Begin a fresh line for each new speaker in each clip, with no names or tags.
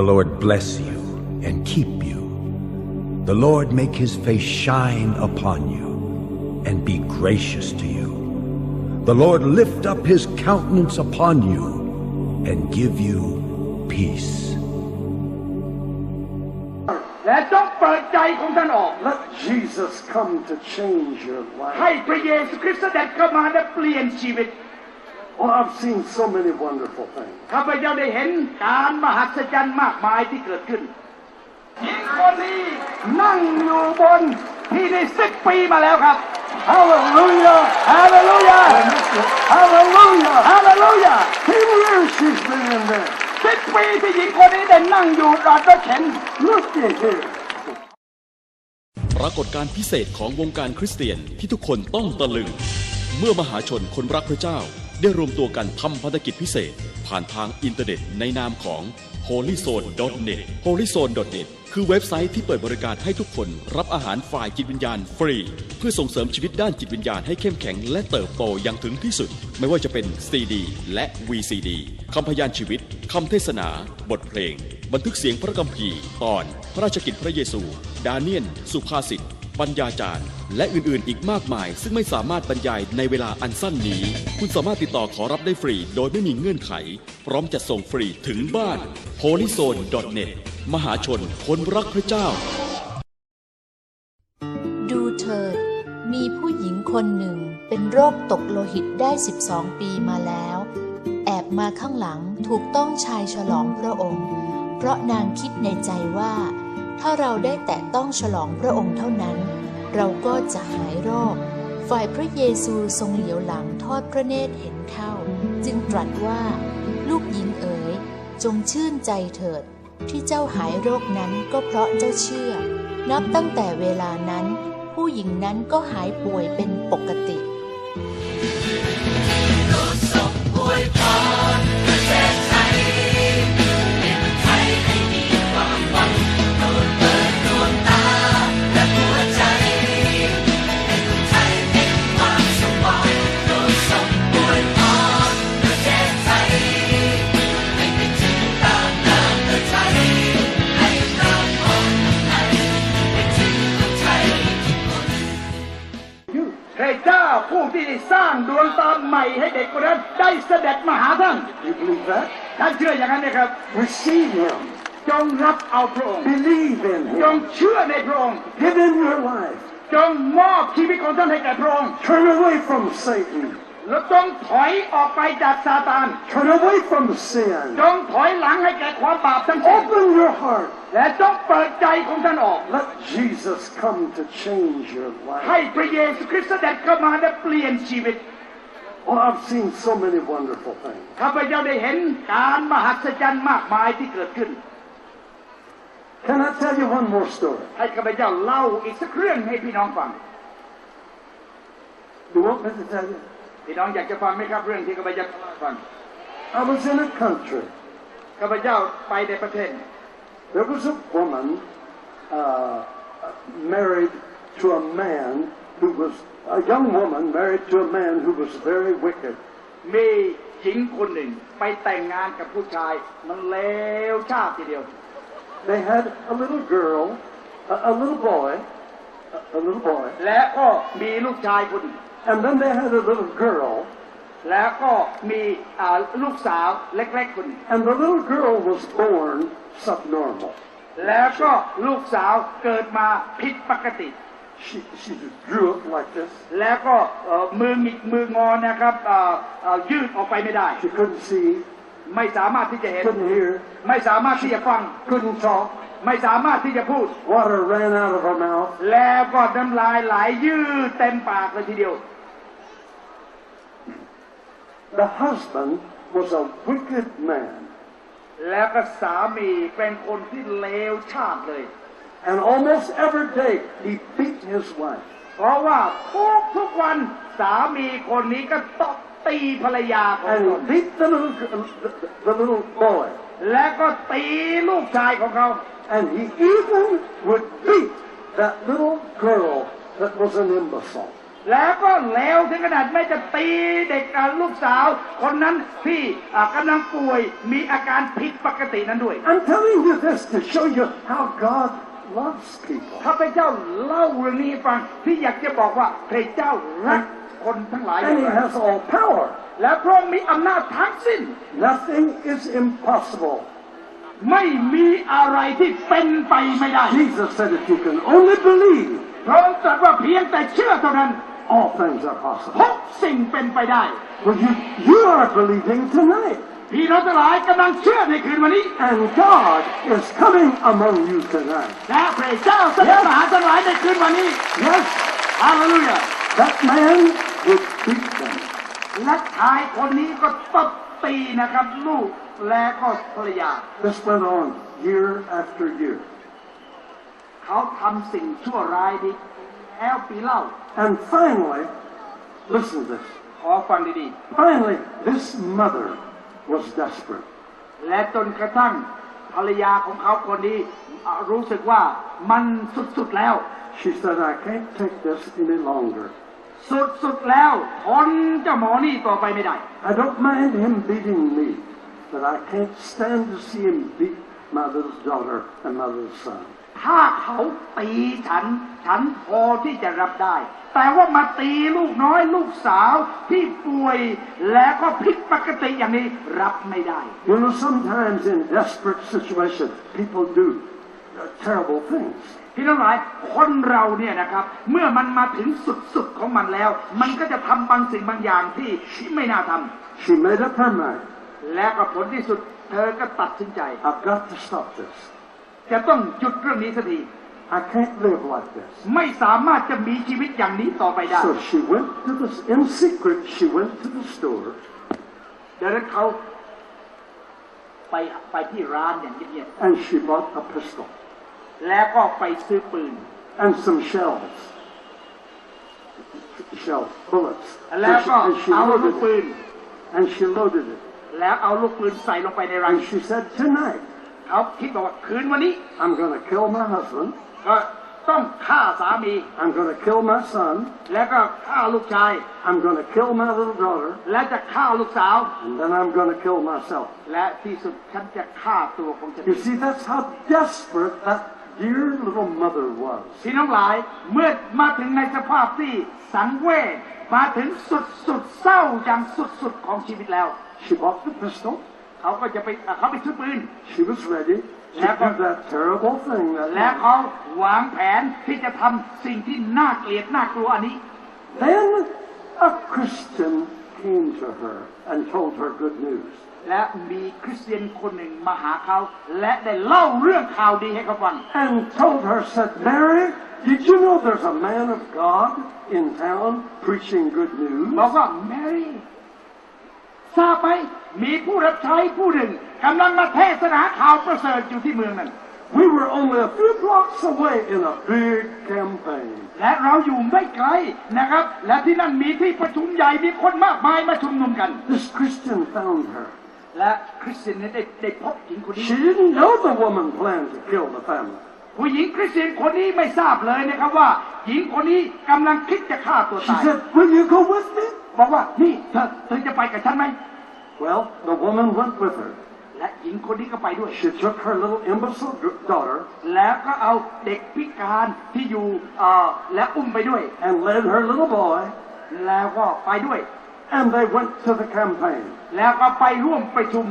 The Lord bless you and keep you. The Lord make his face shine upon you and be gracious to you. The Lord lift up his countenance upon you and give you peace.
และต้องเปิดใจของท่านออก
Let Jesus come to change your
ให้
life.
พระเยซูคริสต์เสด็จเข้ามาและเปลี่ยนชีวิต
Oh, I've seen so many wonderful things.
ข้าพเจ้าได้เห็นการมหัศจรรย์มากมายที่เกิดขึ้นหญิงคนนี้นั่งอยู่บนที่ได้สิบปีมาแล้วครับ
Hallelujah!
ฮาเลลูยา
Hallelujah!
ฮาเลลูยา
Ten years she's been in there.
สิบปีที่หญิงคนนี้ได้นั่งอยู่รอดรถเข็น
Look at here.
ปรากฏการณ์พิเศษของวงการคริสเตียนที่ทุกคนต้องตะลึง เมื่อมหาชนคนรักพระเจ้า ได้รวมตัวกันทำภารกิจพิเศษ ผ่านทางอินเทอร์เน็ตในนามของ holyzone.net holyzone.net คือเว็บไซต์ที่เปิดบริการให้ทุกคนรับอาหารฝ่ายจิตวิญญาณฟรี เพื่อส่งเสริมชีวิตด้านจิตวิญญาณให้เข้มแข็งและเติบโตอย่างถึงที่สุด ไม่ว่าจะเป็น CD และ VCD คำพยานชีวิต คำเทศนา บทเพลง บันทึกเสียงพระคัมภีร์ตอน พระราชกิจพระเยซู ดาเนียน สุภาษิต ปัญญาจารย์ และอื่นๆ อีกมากมาย ซึ่งไม่สามารถบรรยายในเวลาอันสั้นนี้ คุณสามารถติดต่อขอรับได้ฟรี โดยไม่มีเงื่อนไข พร้อมจัดส่งฟรีถึงบ้าน holyzone.net มหาชนคนรักพระเจ้า
ดูเถิด มีผู้หญิงคนหนึ่งเป็นโรคตกโลหิตได้ 12 ปีมาแล้ว แอบมาข้างหลังถูกต้องชายฉลองพระองค์ เพราะนางคิดในใจว่า ถ้าเราได้แตะต้องฉลองพระองค์เท่านั้น เราก็จะหายโรคฝ่ายพระเยซูทรงเหลียวหลังทอดพระเนตรเห็นเข้า จึงตรัสว่า ลูกหญิงเอ๋ย จงชื่นใจเถิด ที่เจ้าหายโรคนั้นก็เพราะเจ้าเชื่อ นับตั้งแต่เวลานั้น ผู้หญิงนั้นก็หายป่วยเป็นปกติ
พ ผู้ที่ได้สร้างดวงตาใหม่ให้เด็กคนนั้นได้เสด็จมาหาท่าน
You believe that?
ท่านเชื่ออย่างนั้นไหมครับ
Receive him.
จงรับเอาพระองค์
Believe in
จง
him.
เชื่อในพระองค์
Give him your life.
จงมอบชีวิตของท่านให้แก่พระองค์
Turn away from Satan.
แล้วจงถอยออกไปจากซาตาน
Turn away from sin.
จงถอยหลังให้แก่ความบาปทั้งสิ้น
Open your heart.
และจงเปิดใจของท่านออก
Let Jesus come to change your
ให้
life.
พระเยซูคริสต์เสด็จเข้ามาและเปลี่ยนชีวิต
Oh, I've seen so many wonderful things.
ข้าพเจ้าได้เห็นการมหัศจรรย์มากมายที่เกิดขึ้น
Can I tell you one more story?
ให้ข้าพเจ้าเล่าอีกสักเรื่องให้พี่น้องฟัง
You want me to tell you?
พี่น้องอยากจะฟังไหมครับเรื่องที่ข้าพเจ้าเล่าให้ฟัง
I was in a country.
ข้าพเจ้าไปในประเทศ
There was a woman uh, married to a man who was a young woman married to a man who was very wicked.
มีหญิงคนหนึ่งไปแต่งงานกับผู้ชายมันเลวชาติทีเดียว
They had a little girl, a, a little boy, a, a little boy,
และก็มีลูกชายคนหนึ่ง
and then they had a little girl,
แล้วก็มีอ่าลูกสาวเล็กๆคนหนึ่ง
and the little girl was born subnormal.
แล้วก็ลูกสาวเกิดมาผิดปกติ
She, she just grew up like this.
แล้วก็เอ่อมือหงิกมืองอนะครับเอ่อเอ่อยืดออกไปไม่ได้
She couldn't see,
ไม่สามารถที่จะเห็น
couldn't hear,
ไม่สามารถที่จะฟัง
couldn't talk.
ไม่สามารถที่จะพูด
Water ran out of her mouth.
แล้วก็น้ำลายไหลยืดเต็มปากเลยทีเดียว
The husband was a wicked man.
แล้วก็สามีเป็นคนที่เลวชาติเลย
And almost every day he beat his wife.
เพราะว่าทุกทุกๆวันสามีคนนี้ก็ตบตีภรรยาของตน
And beat the little, gr- the, the little boy.
และก็ตีลูกชายของเขา
And he even would beat that little girl that was an imbecile.
แล้วก็เลวถึงขนาดไม่จะตีเด็กอะลูกสาว คนนั้นที่อะกำลังป่วยมีอาการผิดปกตินั้นด้วย
I'm telling you this to show you how God loves people.
ข้าพเจ้าเล่าเรื่องนี้ให้ฟังที่อยากจะบอกว่าพระเจ้ารักคนทั้งหลาย
And He has all power.
และพระองค์มีอำนาจทั้งสิ้น
Nothing is impossible.
ไม่มีอะไรที่เป็นไปไม่ได้
Jesus said if you can only believe,
พระองค์ตรัสว่าเพียงแต่เชื่อเท่านั้น
all things are
ทุ
possible.
กสิ่งเป็นไปได้
Well, you, you are believing tonight.
พี่น้องทั้งหลายกำลังเชื่อในคืนวันนี้
And God is coming among you tonight.
และพระเจ้าเสด็จมาหาทั้งหลายในคืนวันนี้
Yes,
ฮาเลลูยา
that man would beat them.
และชายคนนี้ก็ตบตีนะครับ ลูกและก็ภรรยา
This went on year after year.
เขาทำสิ่งชั่วร้ายนี้ แล้วปีเล่า
And finally, listen to this.
ขอฟังดี
Finally, this mother was desperate.
ๆ และจนกระทั่งภรรยาของเขาคนนี้อ่ะรู้สึกว่ามันสุดๆแล้ว
She said, I can't take this any longer.
สุดๆแล้วทนเจ้าหมอนี่ต่อไปไม่ได้
I don't mind him beating me, but I can't stand to see him beat my little daughter and my little son.
ถ้าเขาตีฉัน ฉันพอที่จะรับได้ แต่ว่ามาตีลูกน้อยลูกสาวที่ป่วยและก็ผิดปกติอย่างนี้รับไม่ได้
You know, sometimes in desperate situations, people do uh, terrible things.
พี่น้องหลายคนเราเนี่ยนะครับ เมื่อมันมาถึงสุดๆของมันแล้ว มันก็จะทำบางสิ่งบางอย่างที่ไม่น่าทำ
She made up her mind.
และก็ผลที่สุด เธอก็ตัดสินใจ
I've got to stop this.
จะต้องหยุดเรื่องนี้สักที
I can't live like this.
ไม่สามารถจะมีชีวิตอย่างนี้ต่อไปได้
So she went to the, in secret, she went to the store
ดังนั้นเขาไปไปที่ร้านอย่างเงียบ
and she bought a pistol
ๆแล้วก็ไปซื้อปืน
and some shells. Shells, bullets.
แล้ว
And she,
ก็
and she
เอาลูก
loaded
ปืน
it. And she loaded it.
แล้วเอาลูกปืนใส่ลงไปในรัง
And she said, Tonight,
เขาคิดบอกว่าคืนวันนี้
I'm going to kill my husband.
ก็ต้องฆ่าสามี
I'm going to kill my son.
แล้วก็ฆ่าลูกชาย
I'm going to kill my little daughter.
และจะฆ่าลูกสาว
And then I'm going to kill myself.
และที่สุดฉันจะฆ่าตัวของฉัน
You see, that's how desperate that dear little mother was.
พี่น้องหลายเมื่อมาถึงในสภาพที่สังเวชมาถึงสุดสุดๆเศร้าอย่างสุดสุดๆของชีวิตแล้ว
She bought the pistol.
เขาก็จะไปอะเขาไปซื้อปืน
She was ready to
Yeah,
do
but-
that terrible thing. That
และ
night.
เขาวางแผนที่จะทำสิ่งที่น่าเกลียดน่ากลัวอันนี้
Then a Christian came to her and told her good news.
และมีคริสเตียนคนหนึ่งมาหาเขา และได้เล่าเรื่องข่าวดีให้เขาฟัง
And told her, said, Mary, did you know there's a man of God in town preaching good
บอก
news?
ว่าแมรี่ทราบไหมมีผู้รับใช้ผู้หนึ่งกำลังมาเทศนาข่าวประเสริฐอยู่ที่เมืองนั้น
We were only a few blocks away in a big campaign.
และเราอยู่ไม่ไกลนะครับ และที่นั่นมีที่ประชุมใหญ่มีคนมากมายมาชุมนุมกัน
This Christian found her.
และคริสเตียนเนี่ยได้ได้พบหญิงคนนี้
She didn't know the woman planned to kill the family.
ผู้หญิงคริสเตียนคนนี้ไม่ทราบเลยนะครับว่า หญิงคนนี้กำลังคิดจะฆ่าตัว
She
ตาย
said, Will you go with me?
บอกว่านี่เธอเธอจะไปกับฉันไหม
Well, the woman went with her.
และหญิงคนนี้ก็ไปด้วย
She took her little imbecile d- daughter
แล้วก็เอาเด็กพิการที่อยู่เอ่อและอุ้มไปด้วย
and led her little boy,
แล้วก็ไปด้วย
and they went to the campaign.
แล้วก็ไปร่วมประชุม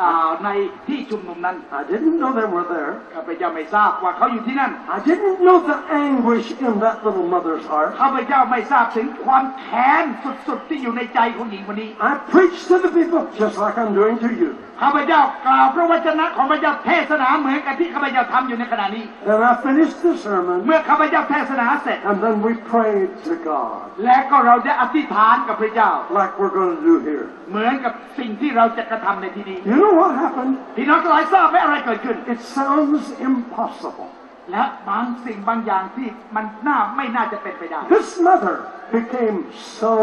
อ่าในที่ชุมนุมนั้น
I didn't know they were there.
ข้าพเจ้าไม่ทราบว่าเขาอยู่ที่นั่น
I didn't know the anguish in that little mother's heart.
ข้าพเจ้าไม่ทราบถึงความแค้นสุดๆที่อยู่ในใจของหญิงคนนี้
I preached to the people just like I'm doing to you.
ข้าพเจ้ากล่าวพระวจนะของพระเจ้าเทศนาเหมือนกับที่ข้าพเจ้าทำอยู่ในขณะนี้
Then I finished the sermon,
เมื่อข้าพเจ้าเทศนาเสร็จ
and then we prayed to God,
และก็เราได้อธิษฐานกับพระเจ้า
like we're going to do here.
เหมือนกับสิ่งที่เราจะกระทำในที่นี้
You know what happened?
พี่น้องทั้งหลายทราบไหมอะไรเกิดขึ้น
It sounds impossible.
และบางสิ่งบางอย่างที่มันน่าไม่น่าจะเป็นไปได้
This mother became so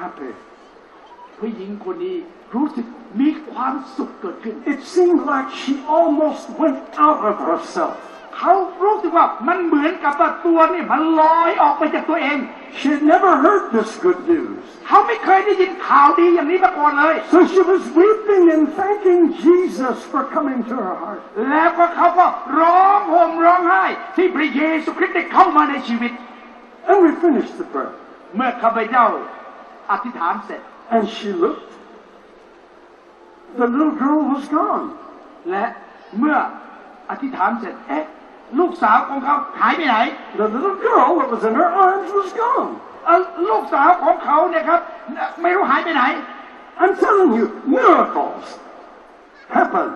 happy.
ผู้หญิงคนนี้รู้สึกมีความสุขเกิดขึ้น
It seemed like she almost went out of herself.
เขารู้สึกว่ามันเหมือนกับว่าตัวนี่มันลอยออกไปจากตัวเอง
She had never heard this good news.
เขาไม่เคยได้ยินข่าวดีอย่างนี้มาก่อนเลย
So she was weeping and thanking Jesus for coming to her heart.
แล้วก็เขาก็ร้องห่มร้องไห้ที่พระเยซูคริสต์ได้เข้ามาในชีวิต
And we finished the prayer.
เมื่อข้าพเจ้าอธิษฐานเสร็จ
And she looked. The little girl was gone.
และเมื่ออธิษฐานเสร็จ เอ๊ะ ลูกสาวของเขาหายไปไหน
The little girl that was in her arms was gone.
เอ่อลูกสาวของเขาเนี่ยครับ ไม่รู้หายไปไหน
I'm telling you, miracles happen.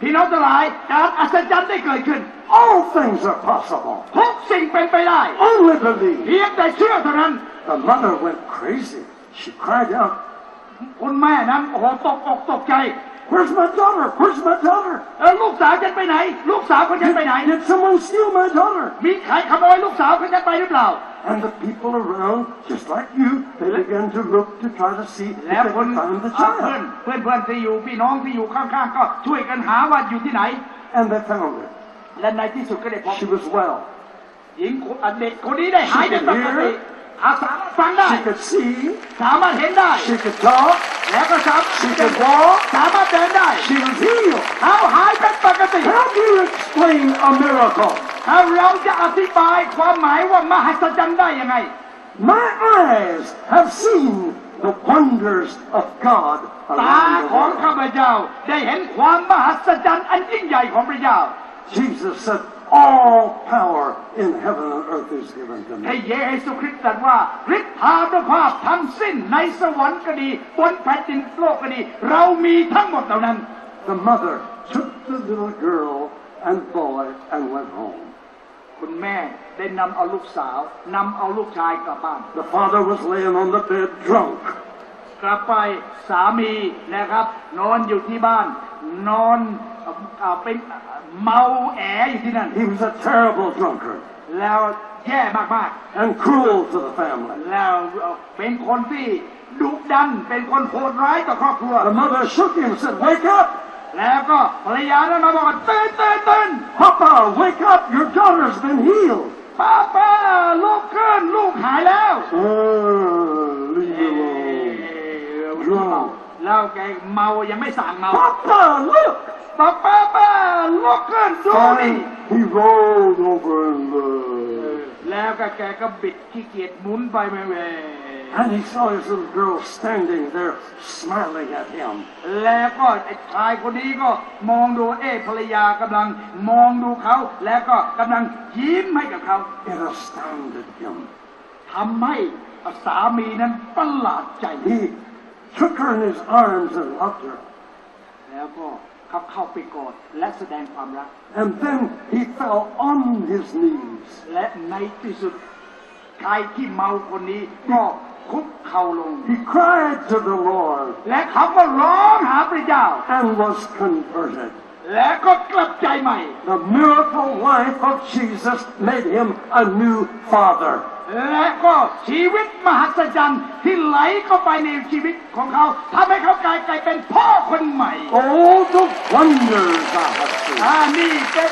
พี่น้องทั้งหลายการอัศจรรย์ได้เกิดขึ้น
All things are possible.
ทุกสิ่งเป็นไปได้
Only believe.
เพียงแต่เชื่อเท่านั้น
The mother went crazy. She cried out,
คุณแม่นั้นโอ้โหตกอกตกใจ
Where's my daughter? Where's my daughter?
เออลูกสาวฉันไปไหน ลูกสาวของฉันไปไหน
Did someone steal my daughter?
มีใครขโมยลูกสาวของฉันไปหรือเปล่า
And the people around, just like you, they began to look to try to see if
แล้ว
they
คน
could find the
อ่าเพื่อน
child.
เพื่อนเพื่อนที่อยู่พี่น้องที่อยู่ข้างๆก็ช่วยกันหาว่าอยู่ที่ไหน
And they found her.
และในที่สุดก็ได้พบ
She was well.
หญิงคนอะเด็กคนนี้ได้หายเป็นปกติ อาสามารถฟังได้
She could see,
สามารถเห็นได้
she could talk,
แล้วก็สามารถ
she could walk,
สามารถเดินได้
she was healed.
เขาหายเป็นปกติ
How do you explain a miracle?
ถ้าเราจะอธิบายความหมายว่ามหัศจรรย์ได้ยังไง
My eyes have seen the wonders of God
ตา
around the
ของ
world.
ข้าพเจ้าได้เห็นความมหัศจรรย์อันยิ่งใหญ่ของพระเจ้า
Jesus said, All power in heaven and earth is given to
ให้
me.
เยซูคริสต์ตรัสว่าฤทธานุภาพทั้งสิ้นในสวรรค์ก็ดีบนแผ่นดินโลกก็ดี เรามีทั้งหมดเหล่านั้น
The mother took the little girl and boy and went home.
คุณแม่ได้นำเอาลูกสาวนำเอาลูกชายกลับบ้าน
The father was laying on the bed drunk.
กลับไปสามีนะครับ นอนอยู่ที่บ้าน นอน เอ่อเอ่อเป็นเมาแออยู่ที่นั่น
He was a terrible drunkard
แล้วแย่มาก
and cruel to the family.
ๆ แล้วเอ่อเป็นคนที่ดุดัน เป็นคนโหดร้ายต่อครอบครัว
The mother shook him and said, Wake up!
แล้วก็ภรรยานั้นมาบอกว่าตื่นตื่นตื่น
Papa, wake up! Your daughter's been healed.
ป้าป้าลูกขึ้นลูกหายแล้ว
Uh, leave
เอ๊
me alone. ะ
แล้วแกเมายังไม่สั่งเมา
Papa, look!
ป้าป้าป้าลูกขึ้นดูนี่
And he rolled over and uh,
แล้วก็แกก็บิดขี้เกียจหมุนไปไม่เว
and he saw his little girl standing there smiling at him.
แล้วก็ไอ้ชายคนนี้ก็มองดูเอ๊ะภรรยากำลังมองดูเขา แล้วก็กำลังยิ้มให้กับเขา
It astounded him.
ทำให้สามีนั้นประหลาดใจ
He took her in his arms and loved her.
แล้วก็ เขาเข้าไปกอดและแสดงความรัก
And then he fell on his knees.
และในที่สุดชายที่เมาคนนี้ก็คุกเข่าลง
He cried to the Lord
และเขาก็ร้องหาพระเจ้า
and was converted.
และก็กลับใจใหม่
The miracle life of Jesus made him a new father.
และก็ชีวิตมหัศจรรย์ที่ไหลเข้าไปในชีวิตของเขาทำให้เขากลายกลายเป็นพ่อคนใหม่
All the wonders I have seen.
อ่านี่เป็น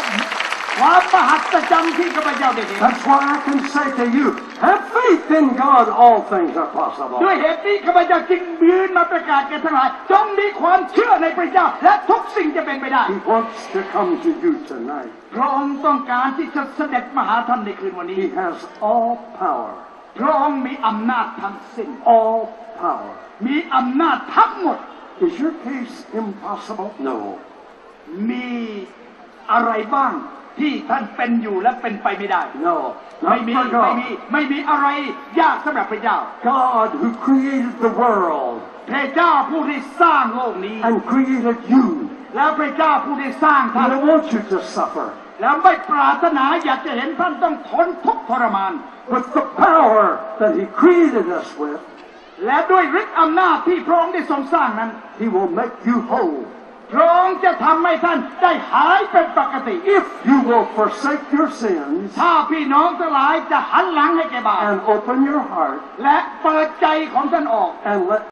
ความมหัศจรรย์ที่ข้าพเจ้าได้เห็น
That's why I can say to you, have faith in God, all things are possible.
ด้วยเหตุนี้ข้าพเจ้าจึงยืนมาประกาศแก่ทั้งหลายจงมีความเชื่อในพระเจ้า และทุกสิ่งจะเป็นไปได้
He wants to come to you tonight.
พระองค์ต้องการที่จะเสด็จมาหาท่านในคืนวันนี้
He has all power.
พระองค์มีอำนาจทั้งสิ้น
All power.
มีอำนาจทั้งหมด
Is your case impossible? No.
มีอะไรบ้าง ที่ท่านเป็นอยู่และเป็นไปไม่ได้
No.
ไม่
Not
มี
for
ไม่มี
God.
ไม่มีอะไรยากสำหรับพระเจ้า
God who created the world
พระเจ้าผู้ที่สร้างโลกนี้
and created you.
แล้วพระเจ้าผู้ที่สร้างท่าน
I don't want you to suffer.
แล้วไม่ปรารถนาอยากจะเห็นท่านต้องทนทุกข์ทรมาน
With the power that He created us with,
และด้วยฤทธิ์อำนาจที่พระองค์ได้ทรงสร้างนั้น
He will make you whole.
พระองค์จะทำให้ท่านได้หายเป็นปกติ
If you will forsake your sins
ถ้าพี่น้องทั้งหลายจะหันหลังให้แก่บาป
and open your heart
และเปิดใจของท่านออก
and let